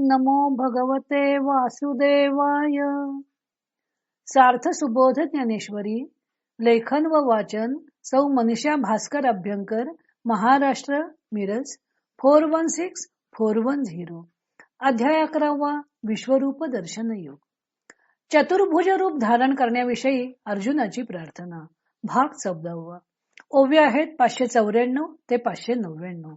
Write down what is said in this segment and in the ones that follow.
नमो भगवते वासुदेवाय. सार्थ सुबोध ज्ञानेश्वरी लेखन व वाचन सौ Manisha Bhaskar Abhyankar Maharashtra Miraj four one six four one zero. अध्याय अकरावा विश्वरूप दर्शन योग. चतुर्भुज रूप धारण करण्याविषयी अर्जुनाची प्रार्थना. भाग चौदावा. ओव्या आहेत पाचशे चौऱ्याण्णव ते पाचशे नव्याण्णव.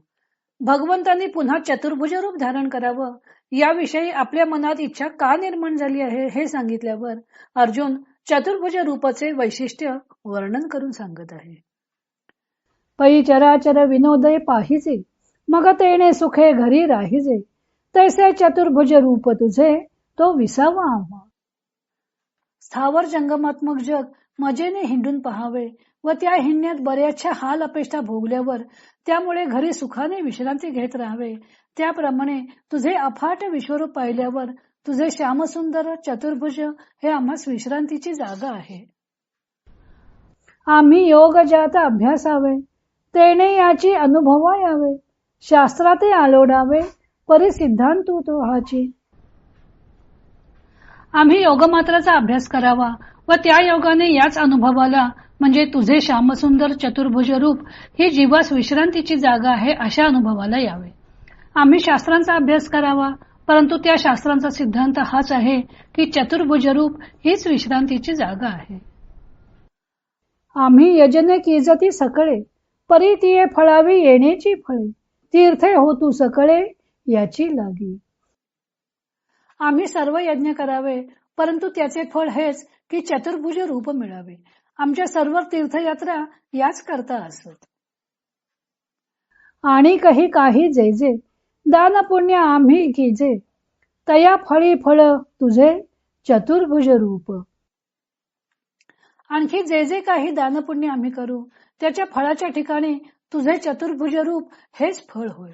भगवंतांनी पुन्हा चतुर्भुज रूप धारण करावं. याविषयी आपल्या मनात इच्छा का निर्माण झाली आहे हे सांगितल्यावर अर्जुन चतुर्भुज रूपाचे वैशिष्ट्य वर्णन करून सांगत आहे. पै चराचर विनोदय पाहिजे मग तेने सुखे घरी राहिजे. तैसे चतुर्भुज रूप तुझे तो विसावा स्थावर जंगमात्मक जग मजेने हिंडून पहावे. व त्या हिंडण्यात बऱ्याचशा हाल अपेक्षा भोगल्यावर त्यामुळे घरी सुखाने विश्रांती घेत राहावे. त्याप्रमाणे तुझे अफाट विश्वरूप पाहिल्यावर तुझे श्यामसुंदर चतुर्भुज हे आम्हास विश्रांतीची जागा आहे. आम्ही योग जात अभ्यासावे. तेने याची अनुभवा यावे. शास्त्राते आलोडावे. परिसिद्धांतू तो हाची आम्ही योगमात्राचा अभ्यास करावा. व त्या योगाने याच अनुभवाला म्हणजे तुझे श्यामसुंदर चतुर्भुज रूप ही जीवास विश्रांतीची जागा आहे अशा अनुभवाला यावे. आम्ही शास्त्रांचा अभ्यास करावा परंतु त्या शास्त्रांचा सिद्धांत हाच आहे की चतुर्भुज रूप हीच विश्रांतीची जागा आहे. आम्ही यजने किजती सकळे परी तिये फळावी येण्याची फळे तीर्थे होतू सकळे याची लागी. आम्ही सर्व यज्ञ करावे परंतु त्याचे फळ हेच की चतुर्भुज रूप मिळावे. आमच्या सर्व तीर्थयात्रा याच करता असत. आणि काही काही जे जे दान पुण्य आम्ही कीजे तया फळी फळ तुझे चतुर्भुज रूप. आणखी जे जे काही दानपुण्य आम्ही करू त्याच्या फळाच्या ठिकाणी तुझे चतुर्भुज रूप हेच फळ होय.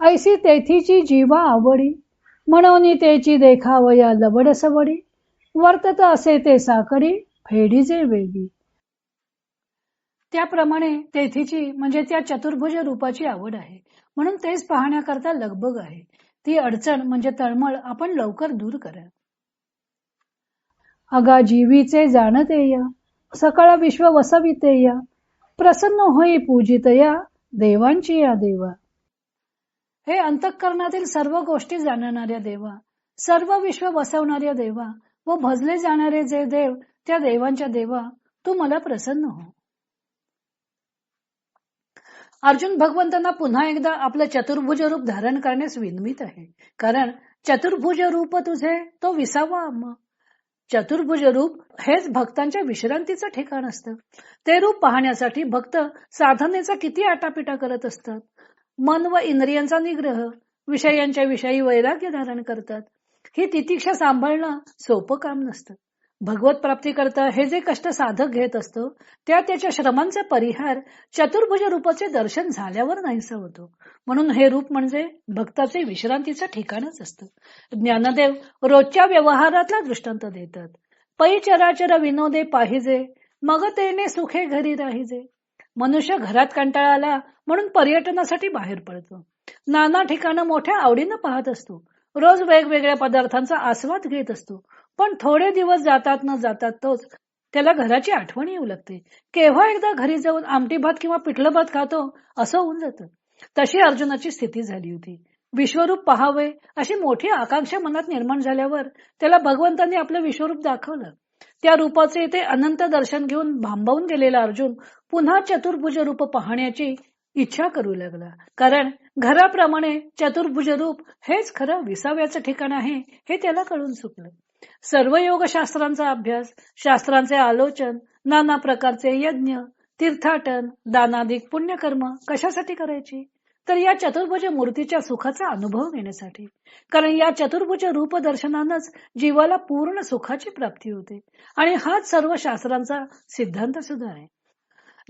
ऐसी तेथीची जीवा आवडी म्हणून त्याची देखावया लबड सवडी वर्तत असे ते साकडी फेडीजे वेगी. त्याप्रमाणे तेथीची म्हणजे त्या चतुर्भुज रूपाची आवड आहे. म्हणून तेच पाहण्याकरता लगबग आहे. ती अडचण म्हणजे तळमळ आपण लवकर दूर करा. अगा जीवीचे जाणते या. सकळ विश्व वसविते या. प्रसन्न होई पूजित या देवांची या देवा. हे अंतःकरणातील सर्व गोष्टी जाणणाऱ्या देवा. सर्व विश्व वसवणाऱ्या देवा. व भजले जाणारे जे देव त्या देवांच्या देवा तू मला प्रसन्न हो. अर्जुन भगवंतांना पुन्हा एकदा आपलं चतुर्भुज रूप धारण करण्यास विनमित आहे. कारण चतुर्भुज रूप तुझे तो विसावा आम्हा चतुर्भुज रूप हेच भक्तांच्या विश्रांतीचं ठिकाण असतं. ते रूप पाहण्यासाठी भक्त साधनेचा किती आटापिटा करत असतात. मन व इंद्रियांचा निग्रह विषयांच्या विषयी वैराग्य धारण करतात. ही तितिक्षा सांभाळणं सोपं काम नसतं. भगवत प्राप्ती करता हे जे कष्ट साधक घेत असतो त्या त्याच्या श्रमांचा परिहार चतुर्भुज रूपाचे दर्शन झाल्यावर नाहीसा होतो. म्हणून हे रूप म्हणजे भक्ताचे विश्रांतीचं ठिकाणच असतं. ज्ञानदेव रोजच्या व्यवहारातला दृष्टांत देतात. पै चराचर विनोदे पाहिजे मग तेने सुखे घरी राहिजे. मनुष्य घरात कंटाळाला म्हणून पर्यटनासाठी बाहेर पडतो. नाना ठिकाणं मोठ्या आवडीनं पाहत असतो. रोज वेगवेगळ्या पदार्थांचा आस्वाद घेत असतो. पण थोडे दिवस जातात न जातात तोच त्याला घराची आठवण येऊ लागते. केव्हा एकदा घरी जाऊन आमटी भात किंवा पिठलं भात खातो असं होऊन जातं. तशी अर्जुनाची स्थिती झाली होती. विश्वरूप पहावे अशी मोठी आकांक्षा मनात निर्माण झाल्यावर त्याला भगवंतांनी आपलं विश्वरूप दाखवलं. त्या रूपाचे ते अनंत दर्शन घेऊन भांबावून गेलेला अर्जुन पुन्हा चतुर्भुज रूप पाहण्याची इच्छा करू लागला. कारण घराप्रमाणे चतुर्भुज रूप हेच खरं विसाव्याचं ठिकाण आहे हे त्याला कळून चुकलं सर्व योग शास्त्रांचा अभ्यास शास्त्रांचे आलोचन नाना प्रकारचे यज्ञ तीर्थाटन दानादिक पुण्यकर्म कशासाठी करायची? तर या चतुर्भुज मूर्तीच्या सुखाचा अनुभव घेण्यासाठी. कारण या चतुर्भुज रूप दर्शनानच जीवाला पूर्ण सुखाची प्राप्ती होते. आणि हाच सर्व शास्त्रांचा सिद्धांत सुद्धा आहे.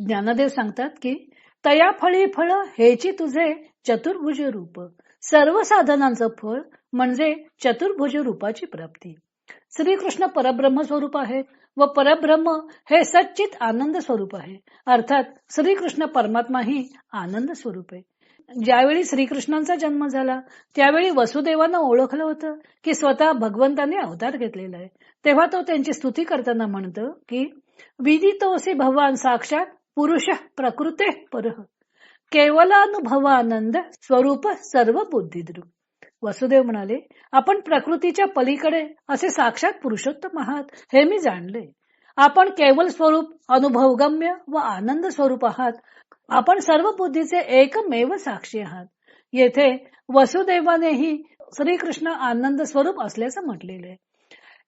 ज्ञानदेव सांगतात की तया फळी फळ हेची तुझे चतुर्भुज रूप. सर्व साधनांचं फळ म्हणजे चतुर्भुज रूपाची प्राप्ती. श्रीकृष्ण परब्रह्म स्वरूप आहे व परब्रह्म हे सच्चित आनंद स्वरूप आहे. अर्थात श्रीकृष्ण परमात्मा ही आनंद स्वरूप आहे. ज्यावेळी श्रीकृष्णांचा जन्म झाला त्यावेळी वसुदेवांना ओळखलं होतं की स्वतः भगवंतांनी अवतार घेतलेला आहे. तेव्हा तो त्यांची स्तुती करताना म्हणतो की विदितोसी भगवान साक्षात पुरुष प्रकृते परह केवलानुभवानंद स्वरूप सर्व बुद्धिद्रुप वसुदेव म्हणाले आपण प्रकृतीच्या पलीकडे असे साक्षात पुरुषोत्तम आहात हे मी जाणले. आपण केवल स्वरूप अनुभवगम्य व आनंद स्वरूप आहात. आपण सर्व बुद्धीचे एकमेव साक्षी आहात. येथे वसुदेवानेही श्रीकृष्ण आनंद स्वरूप असल्याचं म्हटलेलं आहे.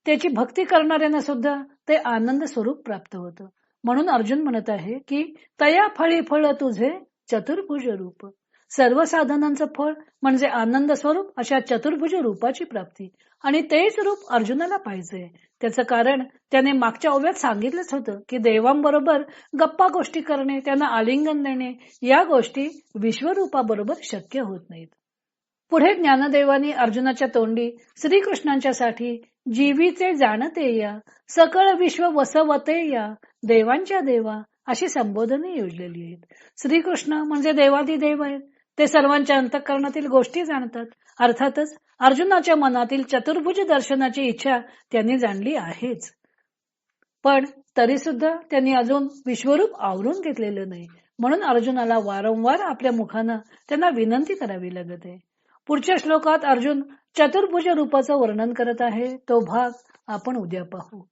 त्याची भक्ती करणाऱ्यांना सुद्धा ते आनंद स्वरूप प्राप्त होतं. म्हणून अर्जुन म्हणत आहे की तया फळी फळ तुझे चतुर्भुज रूप. सर्व साधनांचं फळ म्हणजे आनंद स्वरूप अशा चतुर्भुज रूपाची प्राप्ती. आणि तेच रूप अर्जुनाला पाहिजे. त्याचं कारण त्याने मागच्या ओव्यात सांगितलंच होतं की देवांबरोबर गप्पा गोष्टी करणे त्यांना आलिंगन देणे या गोष्टी विश्वरूपाबरोबर शक्य होत नाहीत. पुढे ज्ञानदेवानी अर्जुनाच्या तोंडी श्रीकृष्णांच्या साठी जीवीचे जाणते या सकळ विश्व वसवते या देवांच्या देवा अशी संबोधने योजलेली आहेत. श्रीकृष्ण म्हणजे देवादी देव आहेत. ते सर्वांच्या अंतःकरणातील गोष्टी जाणतात. अर्थातच अर्जुनाच्या मनातील चतुर्भुज दर्शनाची इच्छा त्यांनी जाणली आहेच. पण तरी सुद्धा त्यांनी अजून विश्वरूप आवरून घेतलेलं नाही. म्हणून अर्जुनाला वारंवार आपल्या मुखानं त्यांना विनंती करावी लागत आहे. पुढच्या श्लोकात अर्जुन चतुर्भुज रूपाचं वर्णन करत आहे. तो भाग आपण उद्या पाहू.